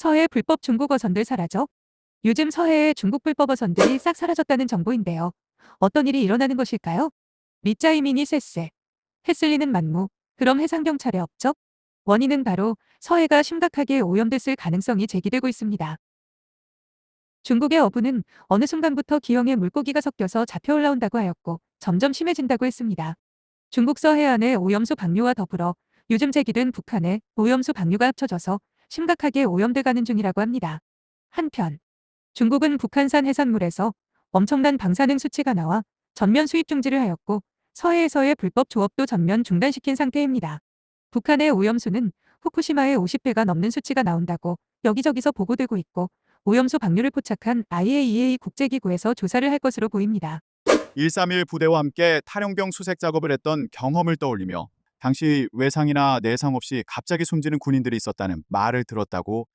서해 불법 중국 어선들 사라져? 요즘 서해의 중국 불법 어선들이 싹 사라졌다는 정보인데요. 어떤 일이 일어나는 것일까요? 밑자이민이 쎄쎄. 해슬리는 만무. 그럼 해상경찰의 업적? 원인은 바로 서해가 심각하게 오염됐을 가능성이 제기되고 있습니다. 중국의 어부는 어느 순간부터 기형에 물고기가 섞여서 잡혀 올라온다고 하였고 점점 심해진다고 했습니다. 중국 서해안의 오염수 방류와 더불어 요즘 제기된 북한의 오염수 방류가 합쳐져서 심각하게 오염돼 가는 중이라고 합니다. 한편 중국은 북한산 해산물에서 엄청난 방사능 수치가 나와 전면 수입 중지를 하였고 서해에서의 불법 조업도 전면 중단시킨 상태입니다. 북한의 오염수는 후쿠시마에 50배가 넘는 수치가 나온다고 여기저기서 보고되고 있고 오염수 방류를 포착한 IAEA 국제기구에서 조사를 할 것으로 보입니다. 131 부대와 함께 탈영병 수색 작업을 했던 경험을 떠올리며 당시 외상이나 내상 없이 갑자기 숨지는 군인들이 있었다는 말을 들었다고